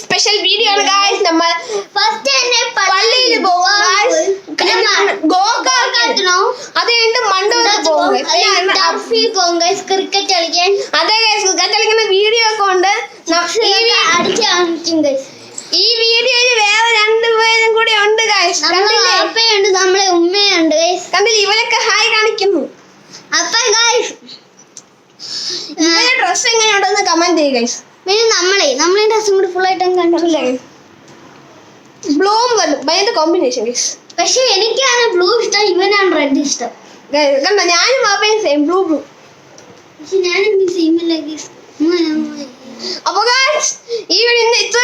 Special video ആണ് guys നമ്മൾ first തന്നെ പള്ളിയിൽ പോകും അത് കഴിഞ്ഞിട്ട് മണ്ഡപത്തിൽ പോകും. ക്രിക്കറ്റ് കളിക്കാൻ. അതെ ഗൈസ് ക്രിക്കറ്റ് കളിക്കുന്ന വീഡിയോ ഒക്കെ ഉണ്ട്. ഈ ഈ വീഡിയോയിൽ വേറെ രണ്ടുപേരും കൂടി ഉണ്ട് ഗൈസ് നമ്മളെ വാപ്പയുണ്ട് നമ്മളെ ഉമ്മയുണ്ട് ഗൈസ് കണ്ടില്ലേ? ഇവരൊക്കെ ഹായ് കാണിക്കുന്നു. ഇവരുടെ ഡ്രസ് എങ്ങനെയുണ്ടെന്ന് കമന്റ് ചെയ്യുക ഗൈസ് പിന്നെ നമ്മളെ നമ്മളെ ഡ്രസ്സും കൂടി ഫുൾ ആയിട്ട് കണ്ടില്ലേ ബ്ലൂവും കണ്ടു ഭയങ്കര കോമ്പിനേഷൻ ഗൈസ് പക്ഷെ എനിക്കാണ് ബ്ലൂ ഇഷ്ടം ഇവനാണ് റെഡ് ഇഷ്ടം. കണ്ടോ? ഞാനും പാപ്പയും സെയിം ബ്ലൂ ബ്ലൂ പക്ഷെ ഞാനും സെയിമില്ല ഗൈസ് അപ്പൊ ഗൈസ് ഈ വീഡിയോ ഇന്ന് ഇത്രേ